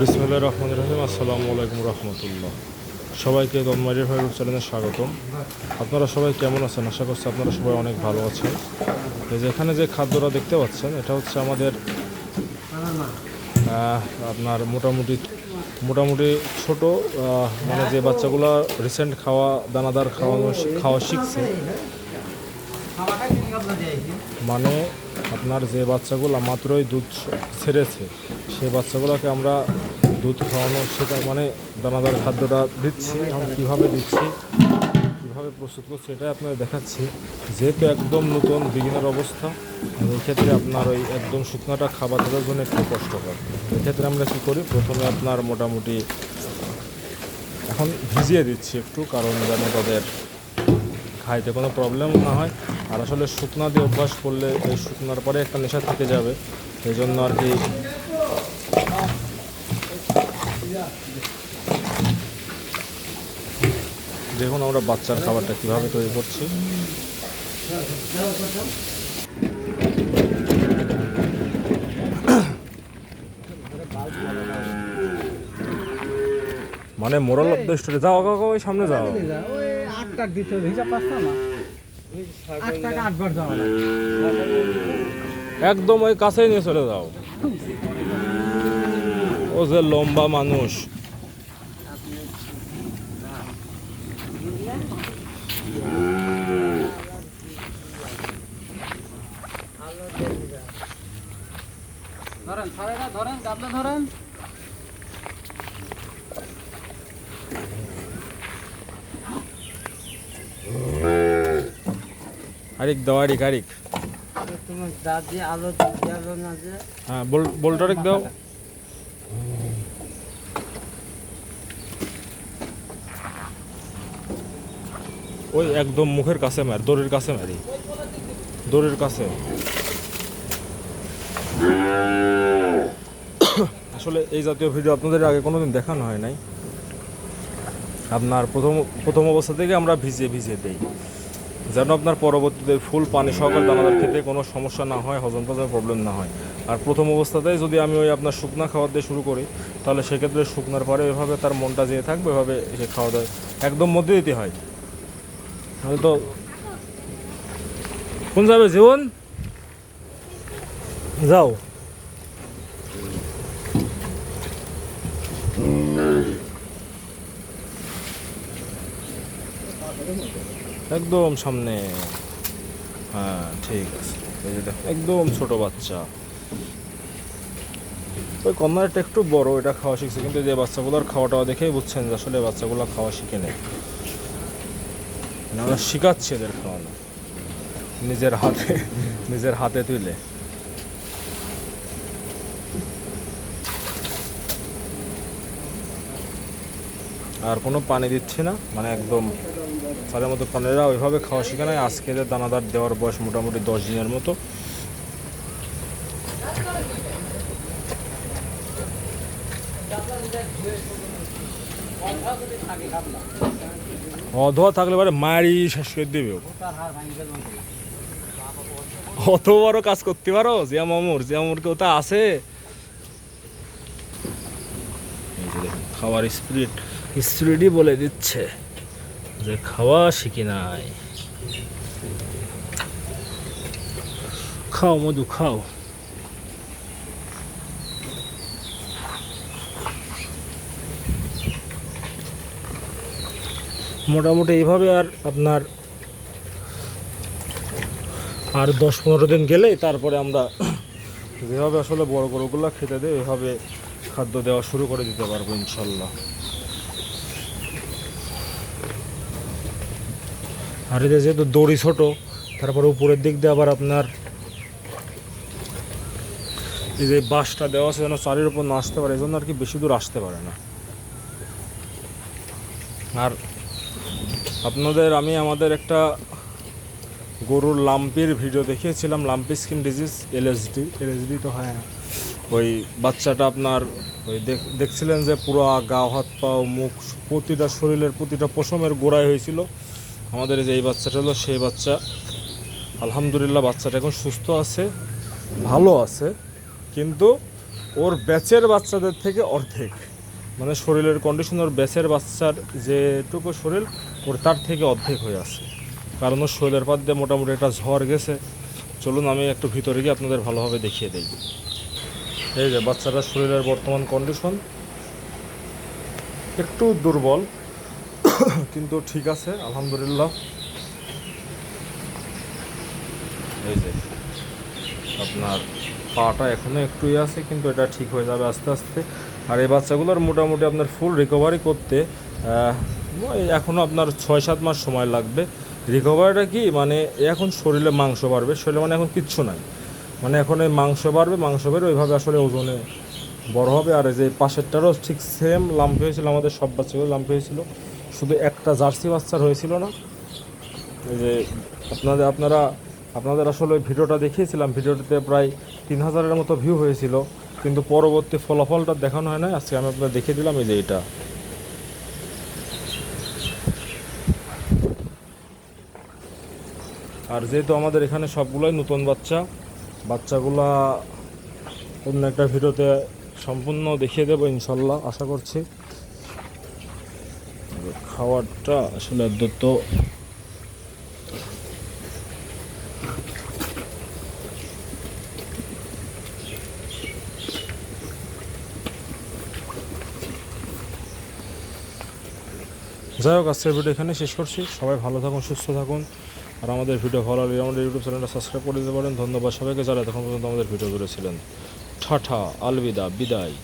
বিসমুল্লাহ রহমান রহিম, আসসালামু আলাইকুম রহমতুল্লাহ। সবাইকে দনমারির ভাই চ্যানেলে স্বাগতম। আপনারা সবাই কেমন আছেন? আশা করছি আপনারা সবাই অনেক ভালো আছেন। এই যে এখানে যে খাদ্যটা দেখতে পাচ্ছেন, এটা হচ্ছে আমাদের আপনার মোটামুটি মোটামুটি ছোট মানে যে বাচ্চাগুলো রিসেন্ট খাওয়া, দানাদার খাওয়ানো খাওয়া শিখছে মানে আপনার যে বাচ্চাগুলো মাত্রই দুধ ছেড়েছে, সেই বাচ্চাগুলোকে আমরা দুধ খাওয়ানো সেটা মানে দানাদার খাদ্যটা দিচ্ছি। এখন কীভাবে দিচ্ছি, কীভাবে প্রস্তুত করছি এটাই আপনাদের দেখাচ্ছি। যেহেতু একদম নতুন বিগিনার অবস্থা এই ক্ষেত্রে আপনার ওই একদম শুকনাটা খাবার দেওয়ার জন্য একটু কষ্টকর। এক্ষেত্রে আমরা কী করি, প্রথমে আপনার মোটামুটি এখন ভিজিয়ে দিচ্ছি একটু, কারণ যেন তাদের খাইতে কোনো প্রবলেম না হয়। আর আসলে শুকনা দিয়ে অভ্যাস করলে এই শুকনার পরে একটা নেশা থেকে যাবে। এই জন্য আর কি দেখুন আমরা বাচ্চার খাবারটা কীভাবে তৈরি করছি। মানে মোরাল অফ দ্য স্টোরি যাও কাকা ওই সামনে যাও। টাক দিতে হিসাব না। আট টাকা আটবার যাওয়া একদম ওই কাছেই নিয়ে চলে যাও। ও যে লম্বা মানুষ। ধরেন ধরেন ধরেন। আরিক দাও আরিক আরিক হ্যাঁ দাও। ওই একদম মুখের কাছে মার, দড়ির কাছে মারি। দড়ির কাছে। আসলে এই জাতীয় ভিডিও আপনাদের আগে কোনোদিন দেখানো হয় নাই। আপনার প্রথম প্রথম অবস্থা থেকে আমরা ভিজিয়ে ভিজিয়ে দেই। যেন আপনার পরবর্তীতে ফুল পানি সহকারে দানাদার খেতে কোনো সমস্যা না হয়, হজম টজম প্রবলেম না হয়। আর প্রথম অবস্থাতেই যদি আমি ওই আপনার শুকনা খাবার দিয়ে শুরু করি, তাহলে সেক্ষেত্রে শুকনার পরে এভাবে তার মনটা যেয়ে থাকবে, এভাবে সে খাওয়া দাওয়া একদম মধ্যে দিতে হয়। হয়তো কোন যাবে, জীবন? যাও। একদম সামনে। হ্যাঁ ঠিক আছে। এই যে দেখো, একদম ছোট বাচ্চা। ওই কন্যাটা একটু বড় এটা খাওয়া শিখছে। কিন্তু যে বাচ্চাগুলোর খাওয়াটা দেখেই বুঝছেন যে আসলে বাচ্চাগুলো খাওয়া শিখে নেই। মানে আমরা শিখাচ্ছি এদের খাওয়ানো। নিজের হাতে নিজের হাতে তুলে। আর কোনো পানি দিচ্ছি না মানে একদম তাদের মতো পানিরা ওইভাবে খাওয়া শিখে নেয় আজকে যে দানাদার দেওয়ার বয়স মোটামুটি দশ দিনের মতো। অধোয়া থাকলে পরে মারি শেষ করে দেবে। অত বড় কাজ করতে পারো? জিয়া মামুর জিয়া মামুর কেউ তা আছে। খাওয়ার স্পিরিট স্পিরিটই বলে দিচ্ছে। যে খাওয়া শিখি নাই। খাও মধু, খাও। মোটামুটি এইভাবে আর আপনার আর দশ পনেরো দিন গেলে তারপরে আমরা যেভাবে আসলে বড় গরুগুলো খেতে দেয় ওইভাবে খাদ্য দেওয়া শুরু করে দিতে পারব ইনশাল্লাহ। আর এদের যেহেতু দড়ি ছোট, তারপরে উপরের দিক দিয়ে আবার আপনার এই যে বাঁশটা দেওয়া আছে যেন চারির উপর না আসতে পারে এই জন্য আর কি বেশি দূর আসতে পারে না। আর আপনাদের, আমি আমাদের একটা গরুর লাম্পির ভিডিও দেখিয়েছিলাম, lumpy skin disease, LSD. LSD তো হয়। ওই বাচ্চাটা আপনার, ওই দেখ- দেখছিলেন যে পুরো গা, হাত পা মুখ, প্রতিটা শরীরের প্রতিটা পশমের গোড়ায় হয়েছিল। আমাদের যে এই বাচ্চাটা হলো, সেই বাচ্চা, আলহামদুলিল্লাহ বাচ্চাটা এখন সুস্থ আছে, ভালো আছে, কিন্তু ওর ব্যাচের বাচ্চাদের থেকে অর্ধেক। মানে শরীরের কন্ডিশন ওর ব্যাচের বাচ্চার যেটুকু শরীর, ওর তার থেকে অর্ধেক হয়ে আছে। কারণ ওর শরীরের পাত দিয়ে মোটামুটি একটা ঝড় গেছে। চলুন, আমি একটু ভিতরে গিয়ে আপনাদের ভালোভাবে দেখিয়ে দিই। এই যে বাচ্চাটার শরীরের বর্তমান কন্ডিশন একটু দুর্বল। কিন্তু ঠিক আছে, আলহামদুলিল্লাহ। এই যে, আপনার পাটা এখনও একটু আছে, কিন্তু এটা ঠিক হয়ে যাবে আস্তে আস্তে। আর এই বাচ্চাগুলোর মোটামুটি আপনার ফুল রিকভারি করতে এখনও আপনার ছয় সাত মাস সময় লাগবে। রিকভারিটা কি মানে এখন শরীরে মাংস বাড়বে, শরীরে মানে এখন কিচ্ছু নাই। মানে এখন এই মাংস বাড়বে, মাংস বের ওইভাবে আসলে ওজনে বড় হবে। আর এই যে পাশেরটারও ঠিক সেম লাম্প হয়েছিল, আমাদের সব বাচ্চাগুলো লাম্প হয়েছিল। শুধু একটা জার্সি বাচ্চার হয়েছিল না? যে আপনাদের, আপনারা, আপনাদের আসলে ভিডিওটা দেখিয়েছিলাম, ভিডিওটিতে প্রায় তিন হাজারের মতো ভিউ হয়েছিল, কিন্তু পরবর্তী ফলাফলটা দেখানো হয় না আজকে আমি আপনাদের দেখিয়ে দিলাম এই যে এটা। আর যেহেতু আমাদের এখানে সবগুলোই নতুন বাচ্চা, বাচ্চাগুলা অন্য একটা ভিডিওতে সম্পূর্ণ দেখিয়ে দেবো ইনশাল্লাহ, আশা করছি। খাবারটা আসলে দ্রুত যাই হোক, আজকের ভিডিও এখানে শেষ করছি। সবাই ভালো থাকুন, সুস্থ থাকুন। আর আমাদের ভিডিও ভালো লাগলে আমাদের ইউটিউব চ্যানেলটা সাবস্ক্রাইব করে দিতে পারেন। ধন্যবাদ সবাইকে যারা তখন পর্যন্ত আমাদের ভিডিও করেছিলেন ঠাঠা আলবিদা, বিদায়।